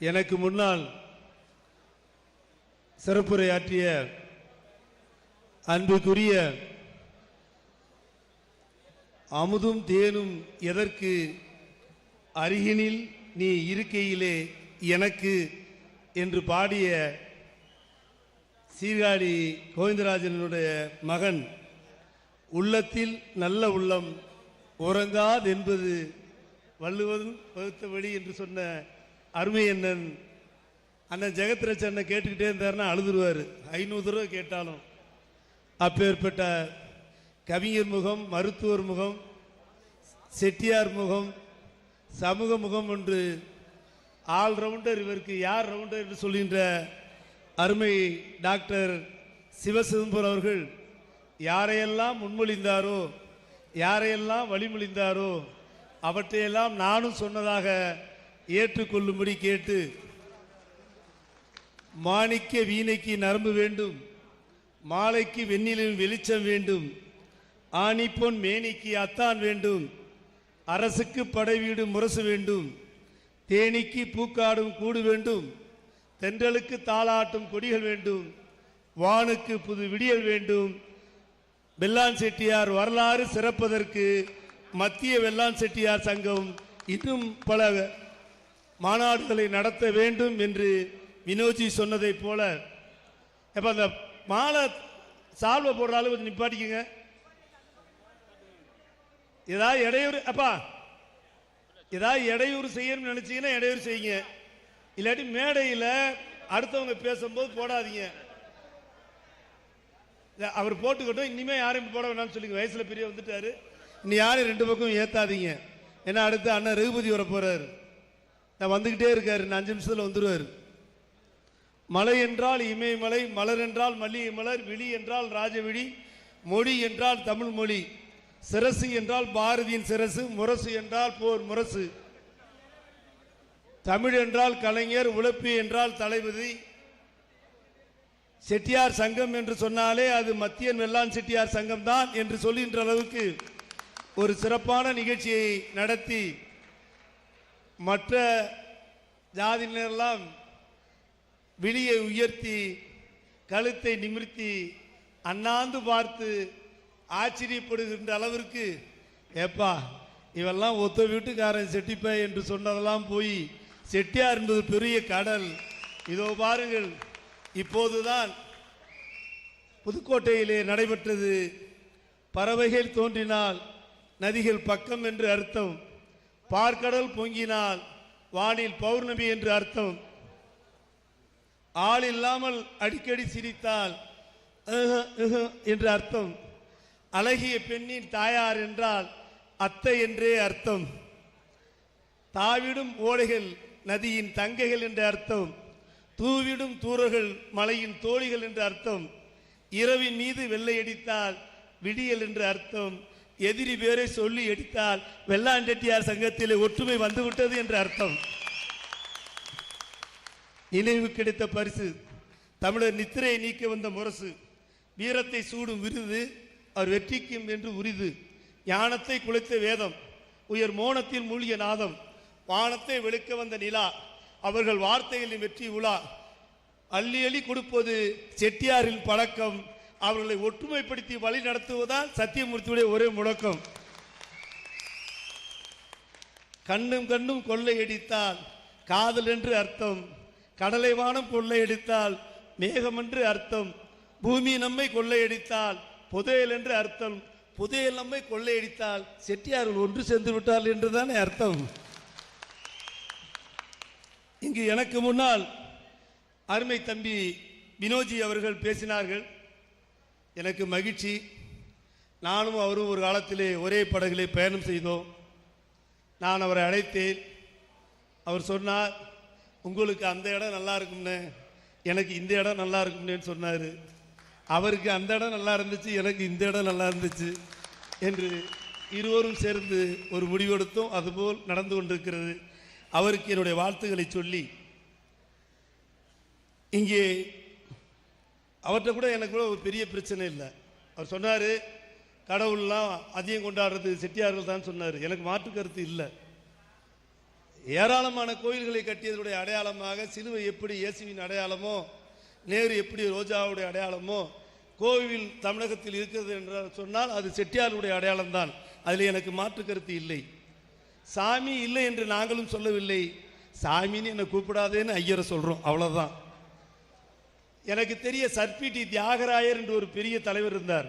எனக்கு முன்னால் சிறப்புரையாற்றிய அன்புக்குரிய அமுதும் தேனும் எதற்கு அருகினில் நீ இருக்கையிலே எனக்கு என்று பாடிய சீர்காழி கோவிந்தராஜனுடைய மகன் உள்ளத்தில் நல்ல உள்ளம் உறங்காதென்பது வள்ளுவன் வகுத்தபடி என்று சொன்ன அருமை அண்ணன். அண்ணன் ஜெகத்ரட்ச அண்ணன் கேட்டுக்கிட்டே இருந்தாருன்னா அழுதுருவார். ஐநூறு தடவை கேட்டாலும். அப்பேற்பட்ட கவிஞர் முகம் மருத்துவர் முகம் செட்டியார் முகம் சமூக முகம் என்று ஆல் ரவுண்டர் இவருக்கு யார் ரவுண்டர் என்று சொல்கின்ற அருமை டாக்டர் சிவசிதம்பரம் அவர்கள் யாரையெல்லாம் முன்மொழிந்தாரோ யாரையெல்லாம் வழிமொழிந்தாரோ அவற்றையெல்லாம் நானும் சொன்னதாக ஏற்றுக்கொள்ளும்படி கேட்டு மாணிக்க வீணைக்கு நரம்பு வேண்டும் மாலைக்கு வெண்ணிலின் வெளிச்சம் வேண்டும் ஆணிப்பொன் மேனிக்கு அத்தான் வேண்டும் அரசுக்கு படை வீடு முரசு வேண்டும் தேனிக்கு பூக்காடும் கூடு வேண்டும் தென்றலுக்கு தாளாட்டும் கொடிகள் வேண்டும் வானுக்கு புது விடியல் வேண்டும். வெள்ளான் செட்டியார் வரலாறு சிறப்பதற்கு மத்திய வெள்ளான் செட்டியார் சங்கம் இன்னும் பல மாநாடுகளை நடத்த வேண்டும் என்று வினோஜி சொன்னதைப் போல. இப்போ அந்த மாலை சால்வை போடுற அளவு கொஞ்சம் நிப்பாட்டிக்கங்க. ஏதாவது இடையூறு அப்பா ஏதாவது இடையூறு செய்யணும்னு நினைச்சீங்கன்னா இடையூறு செய்யுங்க. இல்லாட்டி மேடையில் அடுத்தவங்க பேசும்போது போடாதீங்க. அவர் போட்டுக்கட்டும் இனிமே யாரும் போட வேணாம்னு சொல்லுங்க வயசுல பெரிய வந்துட்டாரு. இனி யாரும் ரெண்டு பக்கம் ஏத்தாதீங்க. ஏன்னா அடுத்து அண்ணன் ரகுபதி வர போறாரு. நான் வந்துகிட்டே இருக்காரு அஞ்சு நிமிஷத்தில் வந்துடுவார் மலை என்றால் இமயமலை மலர் என்றால் மல்லிகை மலர் விழி என்றால் ராஜவிழி மொழி என்றால் தமிழ் மொழி சிரசு என்றால் பாரதியின் சிரசு முரசு என்றால் போர் முரசு. தமிழ் என்றால் கலைஞர் உழைப்பு என்றால் தளபதி. செட்டியார் சங்கம் என்று சொன்னாலே அது மத்தியன் வெள்ளான் செட்டியார் சங்கம் தான் என்று சொல்கின்ற அளவுக்கு ஒரு சிறப்பான நிகழ்ச்சியை நடத்தி மற்ற ஜாதியினரெல்லாம் விழியை உயர்த்தி கழுத்தை நிமிர்த்தி அண்ணாந்து பார்த்து ஆச்சரியப்படுகின்ற அளவிற்கு ஏப்பா இவெல்லாம் ஒத்த வீட்டுக்காரன் செட்டிப்பை என்று சொன்னதெல்லாம் போய் செட்டியார் என்பது பெரிய கடல். இதோ பாருங்கள் இப்போதுதான் புதுக்கோட்டையிலே நடைபெற்றது. பறவைகள் தோன்றினால் நதிகள் பக்கம் என்று அர்த்தம். பார்க்கடல் பொங்கினால் வானில் பௌர்ணமி என்று அர்த்தம். ஆள் இல்லாமல் அடிக்கடி சிரித்தால் என்று அர்த்தம். அழகிய பெண்ணின் தாயார் என்றால் அத்தை என்றே அர்த்தம். தாவிடும் ஓடைகள் நதியின் தங்கைகள் என்ற அர்த்தம். தூவிடும் தூரர்கள் மலையின் தோழிகள் என்ற அர்த்தம். இரவின் மீது வெள்ளை அடித்தால் விடியல் என்ற அர்த்தம். எதிரி பேரை சொல்லி எடுத்தால் வெள்ளாண்டெட்டியார் சங்கத்திலே ஒற்றுமை வந்துவிட்டது என்ற அர்த்தம். நினைவு கிடைத்த பரிசு தமிழர் நித்திரையை நீக்க வந்த முரசு வீரத்தை சூடும் விருது அவர் வெற்றிக்கும் என்று உரிது. ஞானத்தை குலைத்த வேதம் உயர் மோனத்தில் மூழ்கிய நாதம் வானத்தை வெளுக்க வந்த நிலா அவர்கள் வார்த்தைகளின் வெற்றி உலா. அள்ளி அள்ளி கொடுப்பது செட்டியாரின் பழக்கம் அவர்களை ஒற்றுமைப்படுத்தி வழி நடத்துவதுதான் சத்தியமூர்த்தியுடைய ஒரே முழக்கம். கண்ணும் கண்ணும் கொள்ளையடித்தால் காதல் என்று அர்த்தம். கடலை வானம் கொள்ளையடித்தால் மேகம் என்று அர்த்தம். பூமி நம்மை கொள்ளையடித்தால் புதையல் என்று அர்த்தம். புதையல் நம்மை கொள்ளையடித்தால் செட்டியார்கள் ஒன்று சேர்ந்து விட்டால் என்றுதானே அர்த்தம். இங்கு எனக்கு முன்னால் அருமை தம்பி வினோஜி அவர்கள் பேசினார்கள். எனக்கு மகிழ்ச்சி. நானும் அவரும் ஒரு காலத்திலே ஒரே படகிலே பயணம் செய்தோம். நான் அவரை அழைத்தேன். அவர் சொன்னார் உங்களுக்கு அந்த இடம் நல்லா இருக்கும்னு எனக்கு இந்த இடம் நல்லா இருக்கும்னேன்னு சொன்னார். அவருக்கு அந்த இடம் நல்லா இருந்துச்சு எனக்கு இந்த இடம் நல்லா இருந்துச்சு என்று இருவரும் சேர்ந்து ஒரு முடிவெடுத்தோம் அதுபோல் நடந்து கொண்டிருக்கிறது. அவருக்கு என்னுடைய வாழ்த்துக்களை சொல்லி இங்கே அவர்கிட்ட கூட எனக்கு கூட ஒரு பெரிய பிரச்சனை இல்லை. அவர் சொன்னார் கடவுள்லாம் அதிகம் கொண்டாடுறது செட்டியார்கள் தான் சொன்னார். எனக்கு மாற்று கருத்து இல்லை. ஏராளமான கோயில்களை கட்டியதனுடைய அடையாளமாக சிலுவை எப்படி இயேசுவின் அடையாளமோ நேரு எப்படி ரோஜாவுடைய அடையாளமோ கோவில் தமிழகத்தில் இருக்கிறது என்று சொன்னால் அது செட்டியாருடைய அடையாளம்தான். அதில் எனக்கு மாற்று கருத்து இல்லை. சாமி இல்லை என்று நாங்களும் சொல்லவில்லை. சாமின்னு என்னை கூப்பிடாதேன்னு ஐயரை சொல்கிறோம் அவ்வளோதான் எனக்கு தெரிய சர்பிடி தியாகராயர் என்று ஒரு பெரிய தலைவர் இருந்தார்.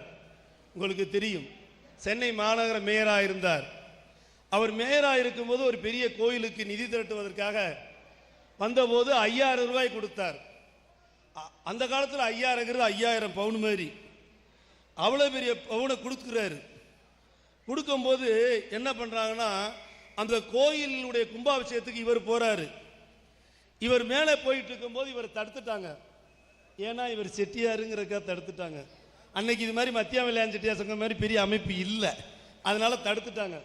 உங்களுக்கு தெரியும். சென்னை மாநகர மேயராக இருந்தார். அவர் மேயராக இருக்கும்போது ஒரு பெரிய கோயிலுக்கு நிதி திரட்டுவதற்காக வந்தபோது ஐயாயிரம் ரூபாய் கொடுத்தார். அ- அந்த காலத்தில் ஐயாயிரங்கிறது ஐயாயிரம் பவுன் மாதிரி அவ்வளோ பெரிய பவுனை கொடுக்குறாரு கொடுக்கும்போது என்ன பண்ணுறாங்கன்னா அந்த கோயிலுடைய கும்பாபிஷேகத்துக்கு இவர் போகிறாரு இவர் மேலே போயிட்டு இருக்கும்போது இவர் தடுத்துட்டாங்க. ஏன்னா இவர் செட்டியாருங்கிறக்கா தடுத்துட்டாங்க. அன்னைக்கு இது மாதிரி மத்திய விளையாண் செட்டியார் சங்கம் மாதிரி பெரிய அமைப்பு இல்லை. அதனால தடுத்துட்டாங்க.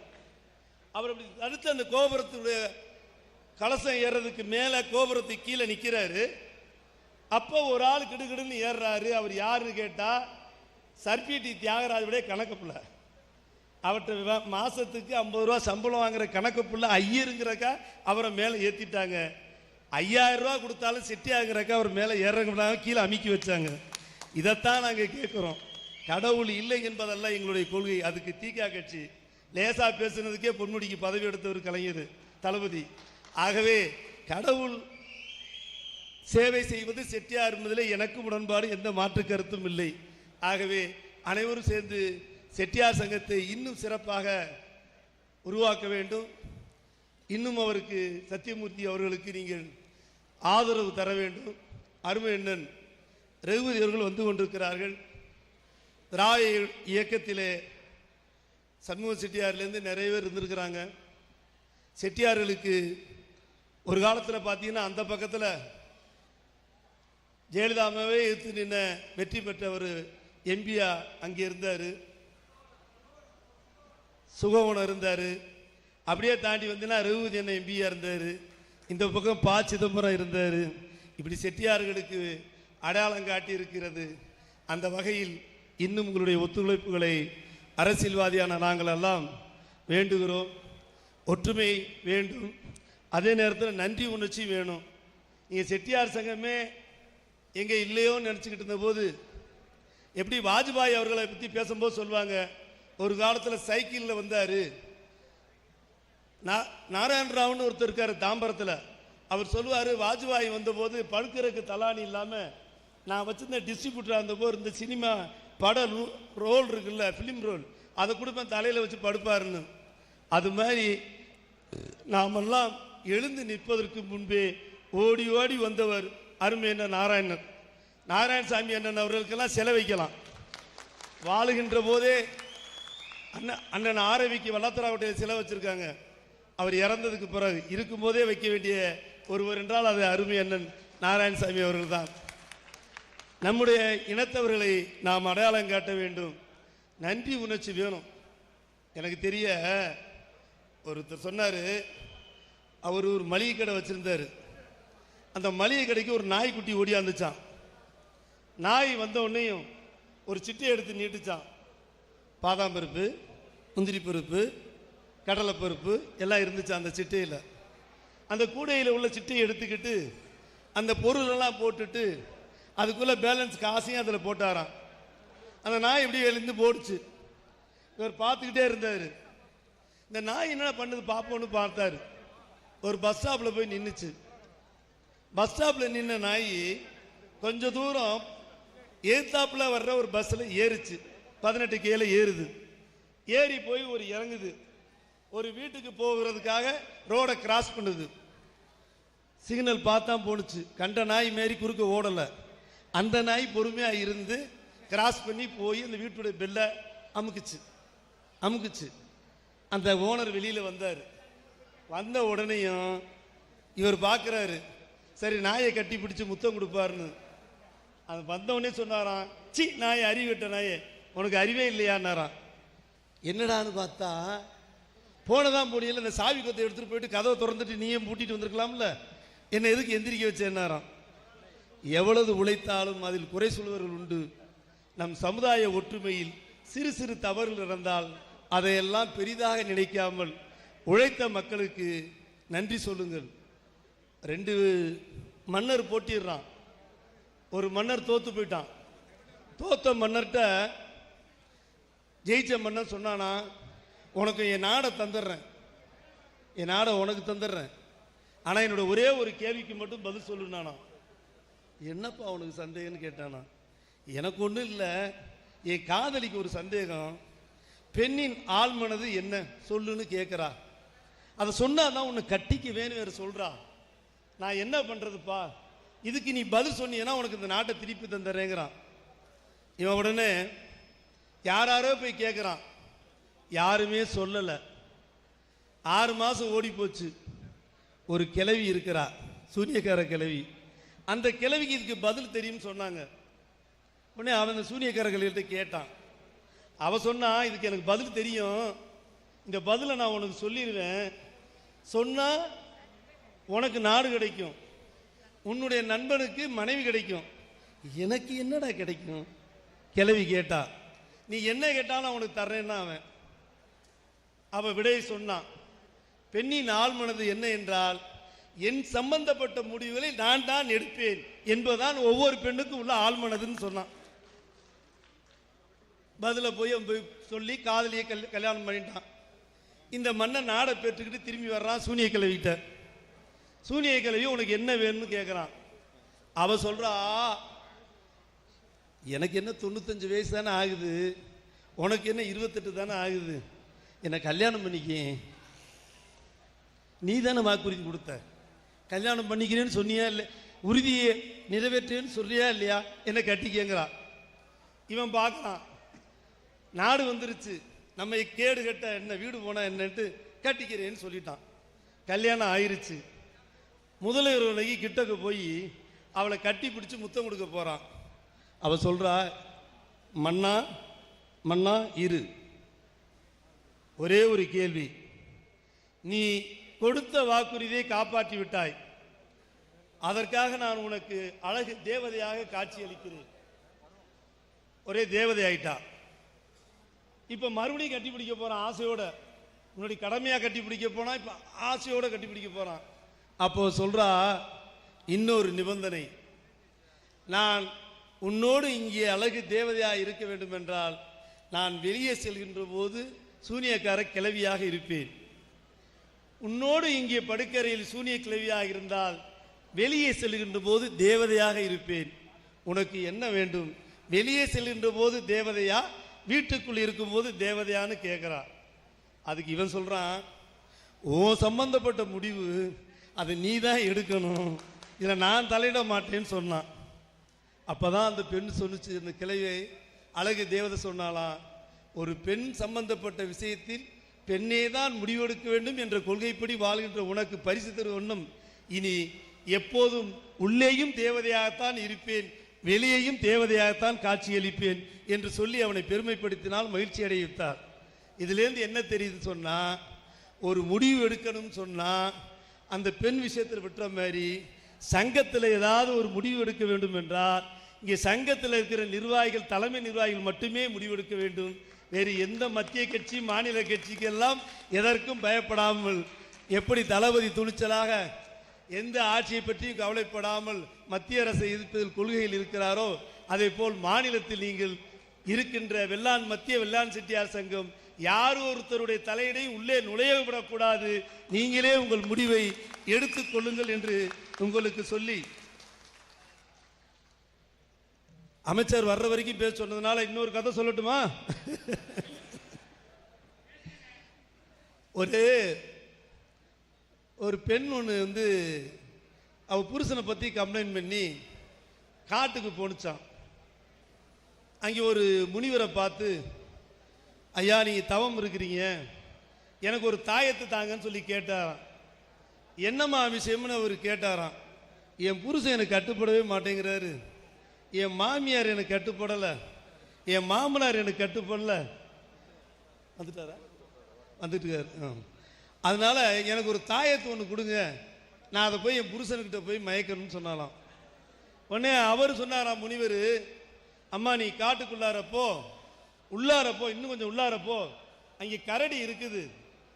அவர் அப்படி தடுத்து அந்த கோபுரத்துடைய கலசம் ஏறுறதுக்கு மேலே கோபுரத்துக்கு கீழே நிற்கிறாரு அப்போ ஒரு ஆள் கிடுகிடுன்னு ஏறுறாரு. அவர் யாருன்னு கேட்டால் சர்பிடி தியாகராஜுடைய கணக்கு பிள்ளை. அவர்கிட்ட மாதத்துக்கு ஐம்பது ரூபா சம்பளம் வாங்குற கணக்கு பிள்ளை ஐயருங்கிறக்கா அவரை மேலே ஏற்றிட்டாங்க ஐயாயிரம் ரூபா கொடுத்தாலும் செட்டியாகிறக்கா அவர் மேலே ஏறங்கடாம கீழே அமுக்கி வச்சாங்க. இதைத்தான் நாங்கள் கேட்குறோம் கடவுள் இல்லை என்பதெல்லாம் எங்களுடைய கொள்கை. அதுக்கு தீகா கட்சி லேசா பேசுனதுக்கே பொன்முடிக்கு பதவி எடுத்தவர் கலைஞர் தளபதி. ஆகவே கடவுள் சேவை செய்வது செட்டியார் என்பதில் எனக்கும் உடன்பாடு எந்த மாற்று கருத்தும் இல்லை. ஆகவே அனைவரும் சேர்ந்து செட்டியார் சங்கத்தை இன்னும் சிறப்பாக உருவாக்க வேண்டும். இன்னும் அவருக்கு சத்தியமூர்த்தி அவர்களுக்கு நீங்கள் ஆதரவு தர வேண்டும். அருமை அண்ணன் ரகுபதி அவர்கள் வந்து கொண்டிருக்கிறார்கள். திராவிட இயக்கத்திலே சண்முக செட்டியார்லேருந்து நிறைய பேர் இருந்திருக்கிறாங்க. செட்டியார்களுக்கு ஒரு காலத்தில் பார்த்தீங்கன்னா அந்த பக்கத்தில் ஜெயலலிதாவே எடுத்து நின்ன வெற்றி பெற்ற ஒரு எம்பியா அங்கே இருந்தார். சுகவனம் இருந்தார். அப்படியே தாண்டி வந்தீங்கன்னா ரகுபதி என்ன எம்பியாக இருந்தார். இந்த பக்கம் பா சிதம்பரம் இருந்தார். இப்படி செட்டியார்களுக்கு அடையாளம் காட்டி இருக்கிறது அந்த வகையில் இன்னும் உங்களுடைய ஒத்துழைப்புகளை அரசியல்வாதியான நாங்கள் எல்லாம் வேண்டுகிறோம். ஒற்றுமை வேண்டும். அதே நேரத்தில் நன்றி உணர்ச்சி வேணும். நீங்கள் செட்டியார் சங்கமே எங்கே இல்லையோன்னு நினச்சிக்கிட்டு இருந்தபோது எப்படி வாஜ்பாய் அவர்களை பற்றி பேசும்போது சொல்லுவாங்க? ஒரு காலத்தில் சைக்கிளில் வந்தார். நாராயண ராவ்னு ஒருத்தர் இருக்கார் தாம்பரத்தில். அவர் சொல்லுவார் வாஜ்பாய் வந்தபோது படுக்கிறதுக்கு தலானி இல்லாமல் நான் வச்சிருந்த டிஸ்ட்ரிபியூட்டராக இருந்தபோது இந்த சினிமா பட ரோல் இருக்குல்ல ஃபிலிம் ரோல் அதை கொடுப்பேன் தலையில் வச்சு படுப்பாருன்னு. அது மாதிரி நாமெல்லாம் எழுந்து நிற்பதற்கு முன்பே ஓடி ஓடி வந்தவர் அருமை என்ன நாராயணன் நாராயணசாமி அண்ணன் அவர்களுக்கெல்லாம் செலவைக்கலாம் வாழுகின்ற போதே அண்ணன் அண்ணன் ஆரவிக்கு வல்லத்தராவுடைய சிலை வச்சுருக்காங்க. அவர் இறந்ததுக்கு பிறகு இருக்கும்போதே வைக்க வேண்டிய ஒருவர் என்றால் அது அருமை அண்ணன் நாராயணசாமி அவர்கள் தான் நம்முடைய இனத்தவர்களை நாம் அடையாளம் காட்ட வேண்டும். நன்றி உணர்ச்சி வேணும். எனக்கு தெரிய ஒருத்தர் சொன்னார் அவர் ஒரு மளிகை கடை வச்சுருந்தார். அந்த மளிகை கடைக்கு ஒரு நாய்க்குட்டி ஓடியாந்துச்சான் நாய் வந்த உடனேயும் ஒரு சிட்டியை எடுத்து நீட்டுச்சான் பாதாம் பருப்பு முந்திரி பருப்பு கடலை பருப்பு எல்லாம் இருந்துச்சு அந்த சிட்டையில். அந்த கூடையில் உள்ள சிட்டையை எடுத்துக்கிட்டு அந்த பொருளெல்லாம் போட்டுட்டு அதுக்குள்ளே பேலன்ஸ் காசையும் அதில் போட்டாராம். அந்த நாய் இப்படி எழுந்து போடுச்சு. இவர் பார்த்துக்கிட்டே இருந்தார். இந்த நாய் என்ன பண்ணுது பார்ப்போன்னு பார்த்தாரு. ஒரு பஸ் ஸ்டாப்பில் போய் நின்றுச்சு பஸ் ஸ்டாப்பில் நின்ன நாய் கொஞ்ச தூரம் ஏத்தாப்பில் வர்ற ஒரு பஸ்ஸில் ஏறுச்சு. பதினெட்டு கீழே ஏறுது. ஏறி போய் ஒரு இறங்குது. ஒரு வீட்டுக்கு போகிறதுக்காக ரோடை கிராஸ் பண்ணுது. சிக்னல் பார்த்தா போணுச்சு. கண்ட நாய் மாரி குறுக்க ஓடலை. அந்த நாய் பொறுமையாக இருந்து கிராஸ் பண்ணி போய் அந்த வீட்டுடைய பெல்லை அமுக்குச்சு. அமுக்குச்சு. அந்த ஓனர் வெளியில் வந்தார். வந்த உடனேயும் இவர் பார்க்குறாரு. சரி நாயை கட்டி பிடிச்சி முத்தம் கொடுப்பாருன்னு. அது வந்த சொன்னாராம் சி நாய் அறிவிட்ட நாயே. உனக்கு அறிவே இல்லையான்னாராம். என்னடான்னு பார்த்தா போனதான் போனியில் இந்த சாவி கொத்தை எடுத்துகிட்டு போயிட்டு கதவை திறந்துட்டு நீயே பூட்டிட்டு வந்திருக்கலாம்ல. என்னை எதுக்கு எந்திரிக்க வச்சேன்னாராம் எவ்வளவு உழைத்தாலும் அதில் குறை சொல்வர்கள் உண்டு. நம் சமுதாய ஒற்றுமையில் சிறு சிறு தவறுகள் நடந்தால் அதையெல்லாம் பெரிதாக நினைக்காமல் உழைத்த மக்களுக்கு நன்றி சொல்லுங்கள். ரெண்டு மன்னர் போட்டிடுறான். ஒரு மன்னர் தோத்து போயிட்டான். தோத்த மன்னர்கிட்ட ஜெயிச்ச மன்னர் சொன்னானா உனக்கு என் நாடை தந்துடுறேன். என் நாடை உனக்கு தந்துடுறேன். ஆனால் என்னோட ஒரே ஒரு கேள்விக்கு மட்டும் பதில் சொல்லுனானா? என்னப்பா அவனுக்கு சந்தேகம்னு கேட்டானா? எனக்கு ஒன்றும் இல்லை. என் காதலிக்கு ஒரு சந்தேகம். பெண்ணின் ஆழ்மனது என்ன? சொல்லுன்னு கேட்குறா அதை சொன்னாதான் உன்னை கட்டிக்க வேணும் வேறு சொல்கிறா நான் என்ன பண்ணுறதுப்பா இதுக்கு நீ பதில் சொன்னீங்கன்னா உனக்கு இந்த நாட்டை திருப்பி தந்துடுறேங்கிறான். இவன் உடனே யாராரோ போய் கேட்குறான் யாருமே சொல்லலை. ஆறு மாதம் ஓடி போச்சு. ஒரு கிளவி இருக்கிறா சூரியக்கார கிழவி. அந்த கிளவிக்கு இதுக்கு பதில் தெரியும்னு சொன்னாங்க. உடனே அவன் அந்த சூரியக்கார கிழவிகிட்ட கேட்டான். அவன் சொன்னான் இதுக்கு எனக்கு பதில் தெரியும். இந்த பதிலை நான் உனக்கு சொல்லிடுவேன் சொன்னால் உனக்கு நாடு கிடைக்கும். உன்னுடைய நண்பனுக்கு மனைவி கிடைக்கும். எனக்கு என்னடா கிடைக்கும்? கிளவி கேட்டா நீ என்ன கேட்டாலும் அவனுக்கு தர்றேன்னா அவன். அவ விடையை சொன்னான். பெண்ணின் ஆழ்மனது என்ன என்றால் என் சம்பந்தப்பட்ட முடிவுகளை நான் தான் எடுப்பேன் என்பதுதான் ஒவ்வொரு பெண்ணுக்கும் உள்ள ஆழ்மனதுன்னு சொன்னான். பதில போய் அவன் போய் சொல்லி காதலியை கல் கல்யாணம் பண்ணிட்டான். இந்த மண்ணை நாடை பெற்றுக்கிட்டு திரும்பி வர்றான் சூனிய கிழவிகிட்ட சூனிய கிழவி உனக்கு என்ன வேணும்னு கேட்குறான் அவ சொல்றா எனக்கு என்ன தொண்ணூத்தஞ்சு வயசு தானே ஆகுது? உனக்கு என்ன இருபத்தெட்டு தானே ஆகுது? என்னை கல்யாணம் பண்ணிக்க. நீ தானே வாக்குறுதி கொடுத்த. கல்யாணம் பண்ணிக்கிறேன்னு சொன்னியா இல்லை உறுதியை நிறைவேற்றேன்னு சொல்றியா இல்லையா? என்னை கட்டிக்கங்கிறா இவன் பார்க்கலாம் நாடு வந்துருச்சு நம்ம கேடு கட்ட என்ன வீடு போனால் என்னன்ட்டு கட்டிக்கிறேன்னு சொல்லிட்டான். கல்யாணம் ஆயிருச்சு. முதலிரவனைக்கு கிட்டக்க போய் அவளை கட்டி பிடிச்சி முத்தம் கொடுக்க போகிறான் அவள் சொல்கிறா மன்னா மன்னா இரு. ஒரே ஒரு கேள்வி. நீ கொடுத்த வாக்குறுதியை காப்பாற்றி விட்டாய். அதற்காக நான் உனக்கு அழகு தேவதையாக காட்சி அளிக்கிறேன் ஒரே தேவதை ஆயிட்டா. இப்ப மறுபடியும் கட்டி பிடிக்க போறான் ஆசையோட. முன்னாடி கடமையா கட்டி பிடிக்க போனா இப்ப ஆசையோட கட்டி பிடிக்க போறான். அப்போ சொல்றா இன்னொரு நிபந்தனை. நான் உன்னோடு இங்கே அழகு தேவதையாக இருக்க வேண்டும் என்றால் நான் வெளியே செல்கின்ற போது சூனியக்கார கிளவியாக இருப்பேன். உன்னோடு இங்கே படுக்கரையில் சூனிய கிளவியாக இருந்தால் வெளியே செல்கின்ற போது தேவதையாக இருப்பேன். உனக்கு என்ன வேண்டும்? வெளியே செல்கின்ற போது தேவதையா? வீட்டுக்குள் இருக்கும்போது தேவதையான்னு கேட்குறான் அதுக்கு இவன் சொல்கிறான் ஓ சம்பந்தப்பட்ட முடிவு. அதை நீ தான் எடுக்கணும். இதில் நான் தலையிட மாட்டேன்னு சொன்னான். அப்போ தான் அந்த பெண் சொன்னிச்சு அந்த கிளையை அழகு தேவதை சொன்னாலாம் ஒரு பெண் சம்பந்தப்பட்ட விஷயத்தில் பெண்ணே தான் முடிவெடுக்க வேண்டும் என்ற கொள்கைப்படி வாழ்கின்ற உனக்கு பரிசு தருவண்ணம் இனி எப்போதும் உள்ளேயும் தேவதையாகத்தான் இருப்பேன் வெளியேயும் தேவதையாகத்தான் காட்சியளிப்பேன் என்று சொல்லி அவனை பெருமைப்படுத்தினால் மகிழ்ச்சி அடைவித்தார். இதுலேருந்து என்ன தெரியுது சொன்னால் ஒரு முடிவு எடுக்கணும்னு சொன்னால் அந்த பெண் விஷயத்தில் விட்டுற மாதிரி சங்கத்தில் ஏதாவது ஒரு முடிவு எடுக்க வேண்டும் என்றால் இங்கே சங்கத்தில் இருக்கிற நிர்வாகிகள் தலைமை நிர்வாகிகள் மட்டுமே முடிவெடுக்க வேண்டும். வேறு எந்த மத்திய கட்சி மாநில கட்சிக்கெல்லாம் எதற்கும் பயப்படாமல் எப்படி தளபதி துணிச்சலாக எந்த ஆட்சியை பற்றியும் கவலைப்படாமல் மத்திய அரசை எதிர்ப்பதில் கொள்கையில் இருக்கிறாரோ அதே போல் மாநிலத்தில் நீங்கள் இருக்கின்ற வெள்ளான் மத்திய வெள்ளான் செட்டியார் சங்கம் யார் ஒருத்தருடைய தலையிடையும் உள்ளே நுழைய விடக்கூடாது நீங்களே உங்கள் முடிவை எடுத்துக் கொள்ளுங்கள் என்று உங்களுக்கு சொல்லி அமைச்சர் வர்ற வரைக்கும் பேச சொன்னதுனால இன்னொரு கதை சொல்லட்டுமா? ஒரு ஒரு பெண் ஒன்று வந்து அவ புருஷனை பற்றி கம்ப்ளைண்ட் பண்ணி காட்டுக்கு போணுச்சான் அங்கே ஒரு முனிவரை பார்த்து ஐயா நீங்கள் தவம் இருக்கிறீங்க. எனக்கு ஒரு தாயத்தை தாங்கன்னு சொல்லி கேட்டாராம். என்னம்மா விஷயம்னு அவர் கேட்டாராம். என் புருஷன் எனக்கு கட்டுப்படவே மாட்டேங்கிறாரு. என் மாமியார் எனக்கு கட்டுப்படலை. என் மாமனார் எனக்கு கட்டுப்படலை. வந்துட்டாரா? வந்துட்டுக்காரு ஆ. அதனால எனக்கு ஒரு தாயத்தை ஒன்று கொடுங்க. நான் அதை போய் என் புருஷனுக்கிட்ட போய் மயக்கணும்னு சொன்னாலாம். உடனே அவர் சொன்னாராம் முனிவர் அம்மா நீ காட்டுக்குள்ளாரப்போ உள்ளாரப்போ இன்னும் கொஞ்சம் உள்ளாரப்போ அங்கே கரடி இருக்குது.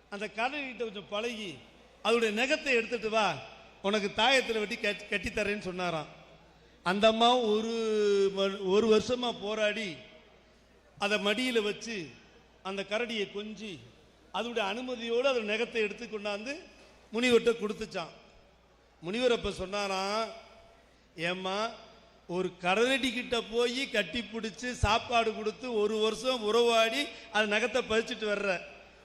அந்த கரடிகிட்ட கொஞ்சம் பழகி அதோடைய நகத்தை எடுத்துட்டு வா. உனக்கு தாயத்தில் வெட்டி கட்டி கட்டித்தரேன்னு சொன்னாராம். அந்த அம்மா ஒரு ம- ஒரு வருஷமாக போராடி அதை மடியில் வச்சு அந்த கரடியை கொஞ்சி அதோடைய அனுமதியோடு அதோட நகத்தை எடுத்து கொண்டாந்து முனிவர்கிட்ட கொடுத்துச்சான் முனிவர் அப்போ சொன்னாராம் ஏம்மா ஒரு கரடி கிட்ட போய் கட்டி பிடிச்சி சாப்பாடு கொடுத்து ஒரு வருஷம் உறவாடி அது நகத்தை பறிச்சுட்டு வர்ற.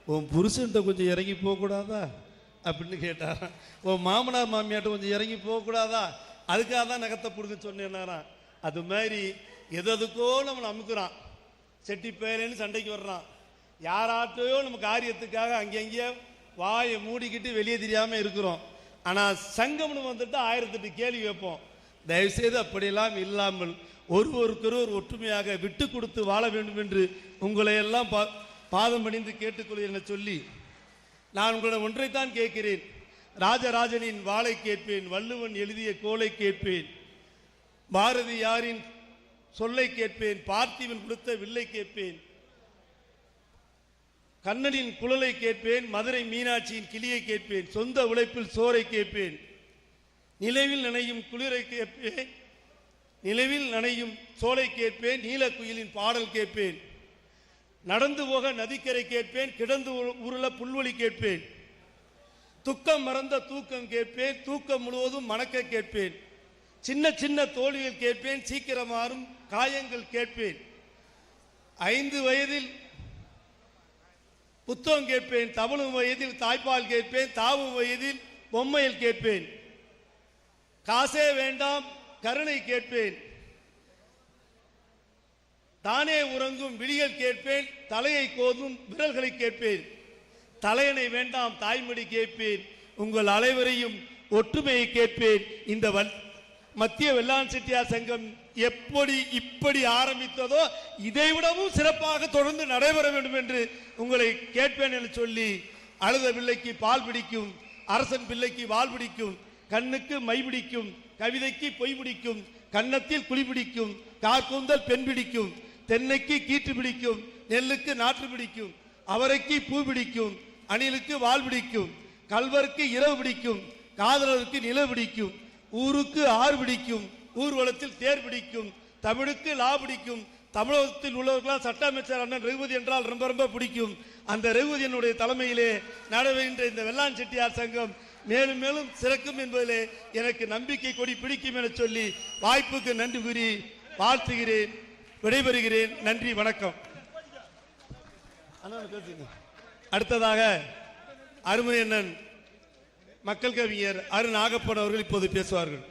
உன் புருஷன்கிட்ட கொஞ்சம் இறங்கி போகக்கூடாதா? அப்படின்னு கேட்டாராம். உன் மாமனார் மாமியார்கிட்ட கொஞ்சம் இறங்கி போகக்கூடாதா? அதுக்காக தான் நகத்தை பிடுங்க சொன்னேன்னாராம் அது மாதிரி எது எதுக்கோ நம்மளை அமுக்குறான். செட்டி பேரேன்னு சண்டைக்கு வர்றான். யாராட்டையோ நம்ம காரியத்துக்காக அங்கங்கே வாயை மூடிக்கிட்டு வெளியே தெரியாமல் இருக்கிறோம். ஆனால் சங்கம்னு வந்துட்டு ஆயிரத்தெட்டு கேள்வி வைப்போம் தயவுசெய்து அப்படியெல்லாம் இல்லாமல் ஒருவருக்கொருவர் ஒற்றுமையாக விட்டு கொடுத்து வாழ வேண்டும் என்று உங்களை எல்லாம் பா- பாதம் பணிந்து கேட்டுக்கொள்கிறேன் என சொல்லி நான் உங்களிடம் ஒன்றைத்தான் கேட்கிறேன். ராஜராஜனின் வாளை கேட்பேன் வள்ளுவன் எழுதிய கோலை கேட்பேன் பாரதியாரின் சொல்லை கேட்பேன் பார்த்திவன் கொடுத்த வில்லை கேட்பேன் கண்ணனின் குழலை கேட்பேன் மதுரை மீனாட்சியின் கிளியை கேட்பேன் சொந்த உழைப்பில் சோரை கேட்பேன் நிலவில் நனையும் குளிரை கேட்பேன் நிலவில் நனையும் சோலை கேட்பேன் நீலக்குயிலின் பாடல் கேட்பேன் நடந்து போக நதிக்கரை கேட்பேன் கிடந்து உருள புல்வெளி கேட்பேன் துக்கம் மறந்த தூக்கம் கேட்பேன் தூக்கம் முழுவதும் மணக்க கேட்பேன். சின்ன சின்ன தோல்விகள் கேட்பேன் சீக்கிரமாறும் காயங்கள் கேட்பேன். ஐந்து வயதில் புத்தகம் கேட்பேன் தவழும் வயதில் தாய்ப்பால் கேட்பேன் தாவும் வயதில் பொம்மையில் கேட்பேன். காசே வேண்டாம் கருணை கேட்பேன். தானே உறங்கும் விழிகள் கேட்பேன் தலையை கோதும் விரல்களை கேட்பேன். தலையணை வேண்டாம் தாய்மொழி கேட்பேன். உங்கள் அனைவரையும் ஒற்றுமையை கேட்பேன். இந்த வல் மத்திய வெள்ளாண் செட்டியார் சங்கம் எப்படி இப்படி ஆரம்பித்ததோ இதைவிடவும் சிறப்பாக தொடர்ந்து நடைபெற வேண்டும் என்று உங்களை கேட்பேன் என்று சொல்லி அழுத பிள்ளைக்கு பால் பிடிக்கும் அரசன் பிள்ளைக்கு வால் பிடிக்கும் கண்ணுக்கு மை பிடிக்கும் கவிதைக்கு பொய் பிடிக்கும் கன்னத்தில் குழி பிடிக்கும் கார்கூந்தல் பெண் பிடிக்கும் தென்னைக்கு கீற்று பிடிக்கும் நெல்லுக்கு நாற்று பிடிக்கும் அவரைக்கு பூ பிடிக்கும் அணிலுக்கு வால் பிடிக்கும் கல்வருக்கு இரவு பிடிக்கும் காதலருக்கு நில பிடிக்கும் ஊருக்கு ஆறு பிடிக்கும் ஊர்வலத்தில் தேர் பிடிக்கும் தமிழுக்கு லா பிடிக்கும் தமிழகத்தில் உள்ளவர்களால் சட்ட அமைச்சர் அண்ணன் ரகுபதி என்றால் ரொம்ப ரொம்ப பிடிக்கும். அந்த ரகுபதியனுடைய தலைமையிலே நடைபெறுகின்ற இந்த வெள்ளான் செட்டியார் சங்கம் மேலும் மேலும் சிறக்கும் என்பதிலே எனக்கு நம்பிக்கை கொடி பிடிக்கும் என சொல்லி வாய்ப்புக்கு நன்றி கூறி வாழ்த்துகிறேன் விடைபெறுகிறேன். நன்றி வணக்கம். அண்ணன் பேசுங்க. அடுத்ததாக அருமை அண்ணன் மக்கள் கவிஞர் அரு நாகப்பன் அவர்கள் இப்போது பேசுவார்கள்.